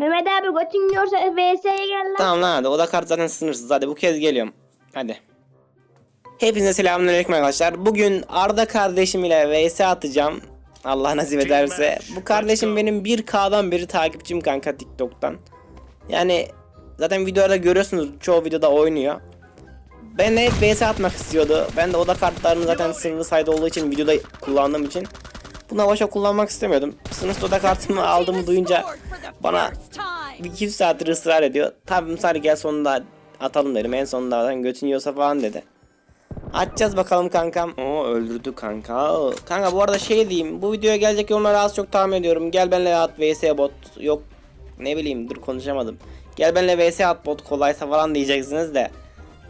Mehmet abi götün yiyorsa VS'ye gel lan. Tamam lan hadi o da kart zaten sınırsız hadi bu kez geliyorum. Hadi. Hepinize selamünaleyküm arkadaşlar. Bugün Arda kardeşim ile vs atacağım. Allah nasip ederse. Bu kardeşim benim 1K'dan beri takipçim kanka TikTok'tan. Yani zaten videoda görüyorsunuz çoğu videoda oynuyor. Ben de hep vs atmak istiyordu. Ben de oda kartlarını zaten sınırlı sayıda olduğu için videoda kullandığım için buna boşa kullanmak istemiyordum. Sınırsız oda kartımı aldığımı duyunca bana bir iki saattir ısrar ediyor. Tabii sadece gel sonunda atalım dedim. En sonunda götün yiyorsa falan dedi. Açacağız bakalım kankam. Oo öldürdü kanka. Kanka bu arada şey diyeyim. Bu videoya gelecek yorumları az çok tahmin ediyorum. Gel benimle at vs bot. Yok ne bileyim dur konuşamadım. Gel benimle vs at bot kolaysa falan diyeceksiniz de.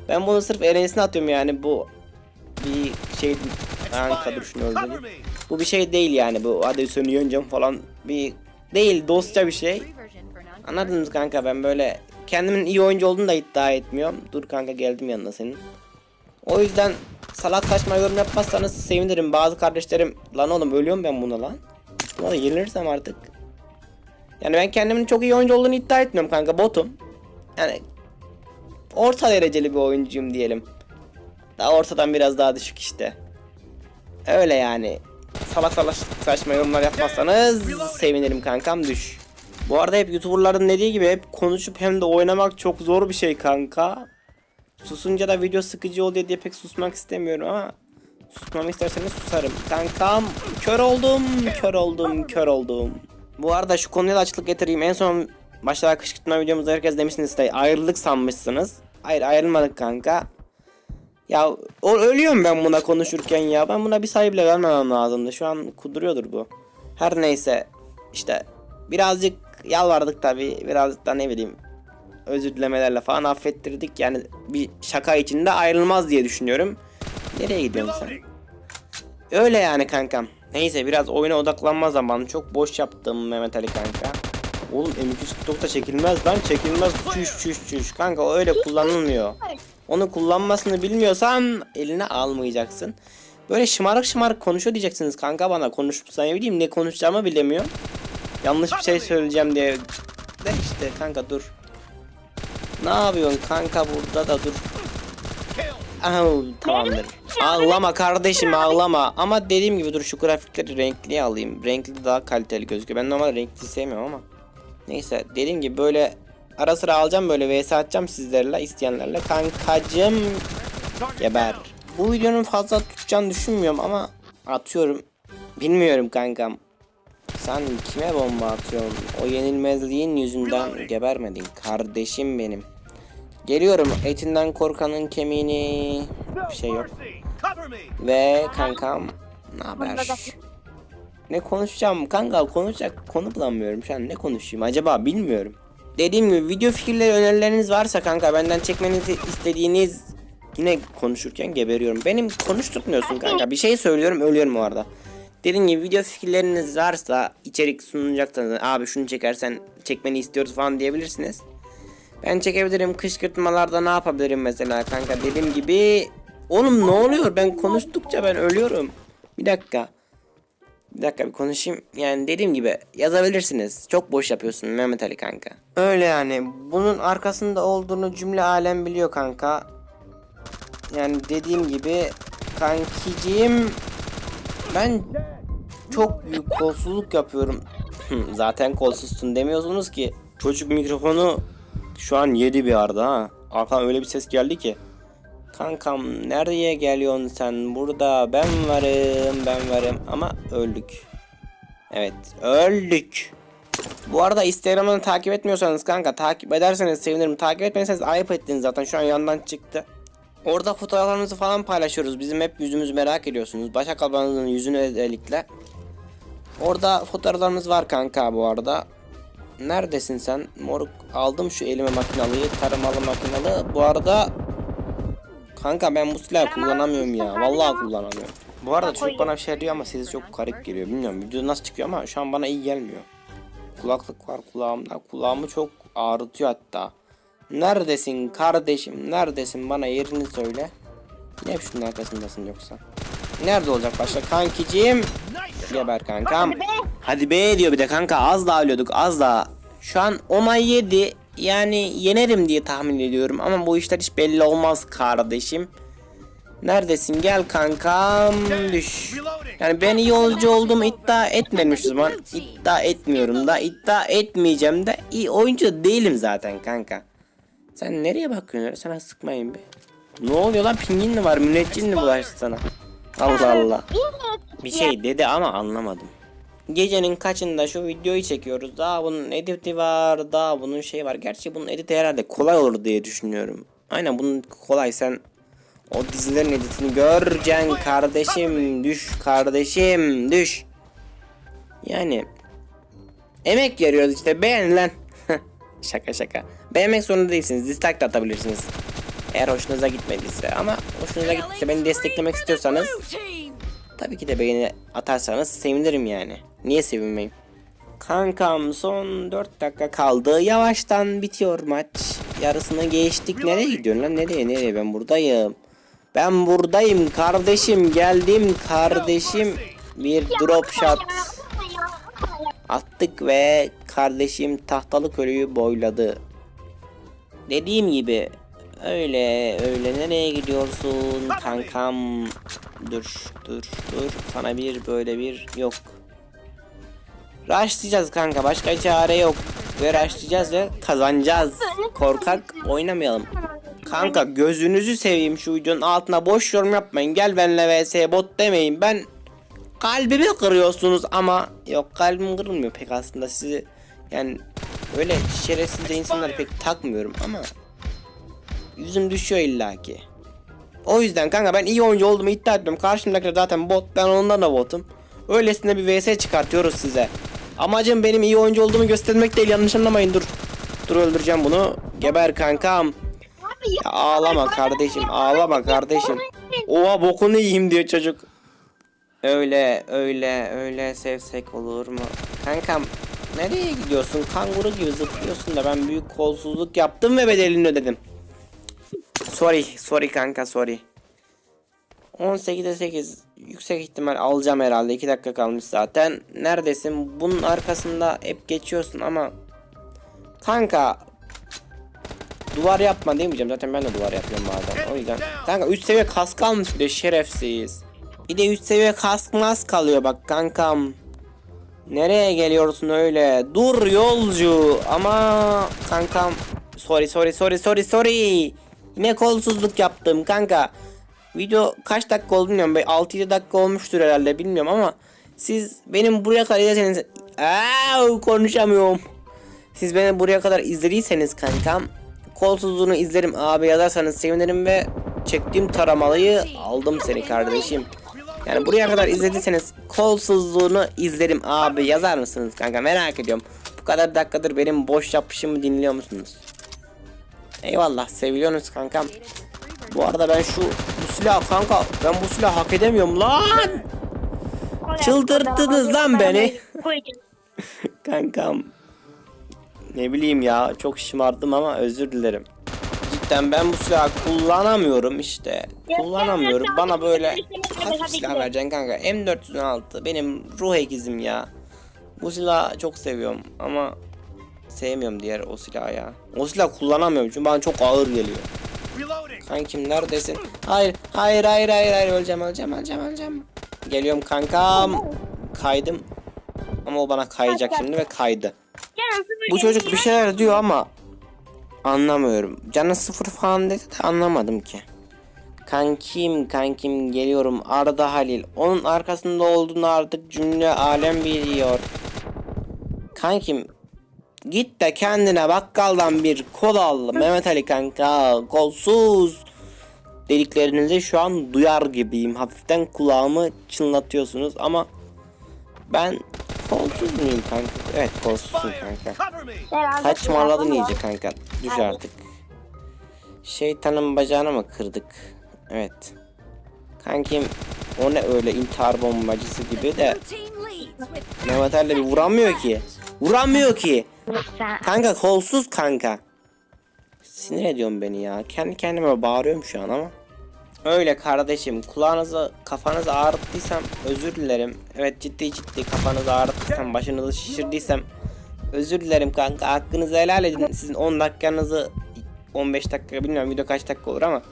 Ben bunu sırf eğlencesine atıyorum yani bu bir şey kanka dur şunu öldüreyim. Bu bir şey değil yani bu hadi yeneceğim falan bir değil dostça bir şey. Anladınız kanka ben böyle kendimin iyi oyuncu olduğunu da iddia etmiyorum. Dur kanka geldim yanına senin. O yüzden salak saçma yorum yapmazsanız sevinirim. Bazı kardeşlerim lan oğlum ölüyorum ben buna lan. Buna da yenilirsem artık. Yani ben kendimin çok iyi oyuncu olduğunu iddia etmiyorum kanka botum. Yani orta dereceli bir oyuncuyum diyelim. Daha ortadan biraz daha düşük işte. Öyle yani. Salak salak saçma yorumlar yapmazsanız sevinirim kankam düş. Bu arada hep youtuberların dediği gibi hep konuşup hem de oynamak çok zor bir şey kanka. Susunca da video sıkıcı oluyor diye pek susmak istemiyorum ama susmamı isterseniz susarım. Kankam kör oldum, kör oldum, kör oldum. Bu arada şu konuya da açıklık getireyim. En son başta kışkırtma videomuzda herkes demişsiniz de ayrılık sanmışsınız. Hayır ayrılmadık kanka. Ya o ölüyorum ben buna konuşurken ya. Ben buna bir sayı bile vermemem lazımdı. Şu an kuduruyordur bu. Her neyse işte birazcık yalvardık tabi. Birazcık da ne bileyim özür dilemelerle falan affettirdik. Yani bir şaka içinde ayrılmaz diye düşünüyorum. Nereye gidiyorsun sen? Öyle yani kankam. Neyse biraz oyuna odaklanma zamanı. Çok boş yaptım Mehmet Ali kanka. Oğlum M249'da çekilmez lan çekilmez çüş çüş çüş. Kanka öyle kullanılmıyor. Onu kullanmasını bilmiyorsan eline almayacaksın. Böyle şımarık şımarık konuşuyor diyeceksiniz kanka bana konuşursa ne bileyim ne konuşacağımı bilemiyorum. Yanlış bir şey söyleyeceğim diye. De işte kanka dur. Ne yapıyorsun kanka burada da dur. Au, tamamdır. Ağlama kardeşim ağlama. Ama dediğim gibi dur şu grafikleri renkli alayım. Renkli daha kaliteli gözüküyor. Ben normal renkli sevmiyorum ama. Neyse dediğim gibi böyle ara sıra alacağım böyle vs atacağım sizlerle isteyenlerle. Kankacım geber. Bu videonun fazla tutacağını düşünmüyorum ama atıyorum. Bilmiyorum kankam. Sen kime bomba atıyorsun? O yenilmezliğin yüzünden gebermedin kardeşim benim. Geliyorum etinden korkanın kemiğini bir şey yok. Ve kankam ne haber? Ne konuşacağım kanka konuşacak konu bulamıyorum şu an ne konuşayım acaba bilmiyorum. Dediğim gibi video fikirleri önerileriniz varsa kanka benden çekmenizi istediğiniz yine konuşurken geberiyorum. Benim konuşturmuyorsun kanka bir şey söylüyorum ölüyorum o arada. Dediğim gibi video fikirleriniz varsa içerik sunulacaksanız abi şunu çekersen çekmeni istiyoruz falan diyebilirsiniz. Ben çekebilirim kışkırtmalarda ne yapabilirim mesela kanka dediğim gibi Oğlum ne oluyor ben konuştukça ben ölüyorum Bir dakika Bir dakika bir konuşayım. Yani dediğim gibi yazabilirsiniz. Çok boş yapıyorsun Mehmet Ali kanka. Öyle yani. Bunun arkasında olduğunu cümle alem biliyor kanka. Yani dediğim gibi Kankiciğim Ben çok büyük kolsuzluk yapıyorum. Zaten kolsuzsun demiyorsunuz ki. Çocuk mikrofonu şu an yedi bir arada ha. Arkadan öyle bir ses geldi ki. Kankam nereye geliyorsun sen? Burada ben varım ben varım ama öldük. Evet öldük. Bu arada Instagram'ını takip etmiyorsanız kanka takip ederseniz sevinirim. Takip etmezseniz ayıp ettiniz zaten şu an yandan çıktı. Orada fotoğraflarımızı falan paylaşıyoruz. Bizim hep yüzümüzü merak ediyorsunuz. Başak ablanızın yüzünü özellikle. Orada fotoğraflarımız var kanka bu arada. Neredesin sen? Moruk aldım şu elime makinalıyı. Tarımalı makinalı. Bu arada Kanka ben bu silahı kullanamıyorum ya. Vallahi kullanamıyorum. Bu arada çocuk bana bir şey diyor ama sesi çok garip geliyor. Bilmiyorum video nasıl çıkıyor ama şu an bana iyi gelmiyor. Kulaklık var kulağımda. Kulağımı çok ağrıtıyor hatta. Neredesin kardeşim? Neredesin? Bana yerini söyle. Yine hep şunun arkasındasın yoksa. Nerede olacak başka kankiciğim? Geber kankam. Hadi be. Hadi be diyor bir de kanka az daha ölüyorduk az daha. Şu an 10'a 7 yani yenerim diye tahmin ediyorum ama bu işler hiç belli olmaz kardeşim. Neredesin gel kankam düş. Yani ben iyi oyuncu olduğumu iddia etmedim şu zaman. İddia etmiyorum da iddia etmeyeceğim de iyi oyuncu değilim zaten kanka. Sen nereye bakıyorsun? Sana sıkmayın be. Ne oluyor lan pingin mi var? Müneccin mi bulaştı sana? Allah Allah. Bir şey dedi ama anlamadım. Gecenin kaçında şu videoyu çekiyoruz. Daha bunun editi var. Daha bunun şey var. Gerçi bunun editi herhalde kolay olur diye düşünüyorum. Aynen bunun kolay sen o dizilerin editini göreceksin kardeşim. Düş kardeşim düş. Yani emek veriyoruz işte beğen lan. şaka şaka. Beğenmek zorunda değilsiniz. Dislike de atabilirsiniz. Eğer hoşunuza gitmediyse ama hoşunuza gittiyse beni desteklemek istiyorsanız Tabii ki de beğeni atarsanız sevinirim yani. Niye sevinmeyeyim? Kankam son 4 dakika kaldı. Yavaştan bitiyor maç. Yarısını geçtik. Nereye gidiyorsun lan? Nereye nereye? Ben buradayım. Ben buradayım kardeşim. Geldim kardeşim. Bir drop shot attık ve kardeşim tahtalı kölüyü boyladı. Dediğim gibi öyle öyle nereye gidiyorsun kankam? Dur dur dur sana bir böyle bir yok. Rushlayacağız kanka başka çare yok. Ve rushlayacağız ve kazanacağız. Korkak oynamayalım. Kanka gözünüzü seveyim şu videonun altına boş yorum yapmayın. Gel benle vs bot demeyin. Ben kalbimi kırıyorsunuz ama yok kalbim kırılmıyor pek aslında sizi yani öyle şerefsiz insanları pek takmıyorum ama yüzüm düşüyor illaki. O yüzden kanka ben iyi oyuncu olduğumu iddia etmiyorum. Karşımdakiler zaten bot. Ben ondan da botum. Öylesine bir vs çıkartıyoruz size. Amacım benim iyi oyuncu olduğumu göstermek değil. Yanlış anlamayın dur. Dur öldüreceğim bunu. Geber kankam. Ya ağlama kardeşim. Ağlama kardeşim. Oha bokunu yiyeyim diyor çocuk. Öyle öyle öyle sevsek olur mu? Kankam nereye gidiyorsun? Kanguru gibi zıplıyorsun da ben büyük kolsuzluk yaptım ve bedelini ödedim. Sorry, sorry kanka sorry. 18'e 8 yüksek ihtimal alacağım herhalde 2 dakika kalmış zaten. Neredesin? Bunun arkasında hep geçiyorsun ama kanka duvar yapma demeyeceğim zaten ben de duvar yapıyorum bazen. O yüzden kanka 3 seviye kask kalmış bir de şerefsiz. Bir de 3 seviye kask mas kalıyor bak kankam. Nereye geliyorsun öyle? Dur yolcu. Ama kankam sorry sorry sorry sorry sorry. Yine kolsuzluk yaptım kanka. Video kaç dakika oldu bilmiyorum. 6-7 dakika olmuştur herhalde bilmiyorum ama siz benim buraya kadar izlediyseniz Aa, konuşamıyorum. Siz beni buraya kadar izlediyseniz kankam kolsuzluğunu izlerim abi yazarsanız sevinirim ve çektiğim taramalıyı aldım seni kardeşim. Yani buraya kadar izlediyseniz kolsuzluğunu izlerim abi yazar mısınız kanka merak ediyorum. Bu kadar dakikadır benim boş yapışımı dinliyor musunuz? Eyvallah seviliyorsunuz kankam. Bu arada ben şu bu silah kanka ben bu silah hak edemiyorum lan. Çıldırttınız lan beni. Kankam. Ne bileyim ya çok şımardım ama özür dilerim. Cidden ben bu silahı kullanamıyorum işte. Kullanamıyorum. Bana böyle hafif silah vereceksin kanka. M416 benim ruh ekizim ya. Bu silahı çok seviyorum ama sevmiyorum diğer o silahı ya. O silah kullanamıyorum çünkü bana çok ağır geliyor. Kankim neredesin? Hayır, hayır, hayır, hayır, hayır. Öleceğim, öleceğim, öleceğim, öleceğim. Geliyorum kankam. Kaydım. Ama o bana kayacak şimdi ve kaydı. Bu çocuk bir şeyler diyor ama anlamıyorum. Canı sıfır falan dedi de anlamadım ki. Kankim kankim geliyorum Arda Halil. Onun arkasında olduğunu artık cümle alem biliyor. Kankim git de kendine bakkaldan bir kol al Mehmet Ali kanka kolsuz. Dediklerinizi şu an duyar gibiyim. Hafiften kulağımı çınlatıyorsunuz ama ben kolsuz muyum kanka? Evet kolsuzum kanka. Saçmaladın iyice kanka. Düş artık. Şeytanın bacağını mı kırdık? Evet. Kankim o ne öyle intihar bombacısı gibi de Mehmet Ali bir vuramıyor ki. Vuramıyor ki. Kanka kolsuz kanka. Sinir ediyorsun beni ya. Kendi kendime bağırıyorum şu an ama. Öyle kardeşim kulağınızı kafanızı ağrıttıysam özür dilerim. Evet ciddi ciddi kafanızı ağrıttıysam başınızı şişirdiysem Özür dilerim kanka. Hakkınızı helal edin. Sizin 10 dakikanızı 15 dakika bilmiyorum video kaç dakika olur ama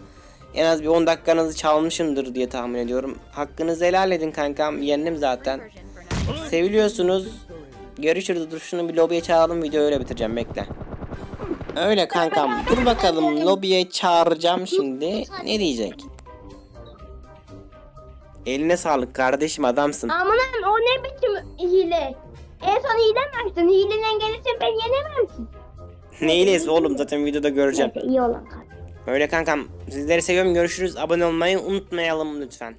en az bir 10 dakikanızı çalmışımdır diye tahmin ediyorum. Hakkınızı helal edin kankam. Yendim zaten. Seviliyorsunuz. Görüşürüz. Dur şunu bir lobiye çağıralım. Videoyu öyle bitireceğim. Bekle. Öyle kankam. Dur bakalım. Lobiye çağıracağım şimdi. Ne diyecek? Eline sağlık kardeşim adamsın. Amanın o ne biçim hile? En son hile mi açtın? Hileden gelirse ben yenemem ki. Ne iyilesi oğlum zaten videoda göreceğim. Neyse iyi olan kaldı. Öyle kankam. Sizleri seviyorum. Görüşürüz. Abone olmayı unutmayalım lütfen.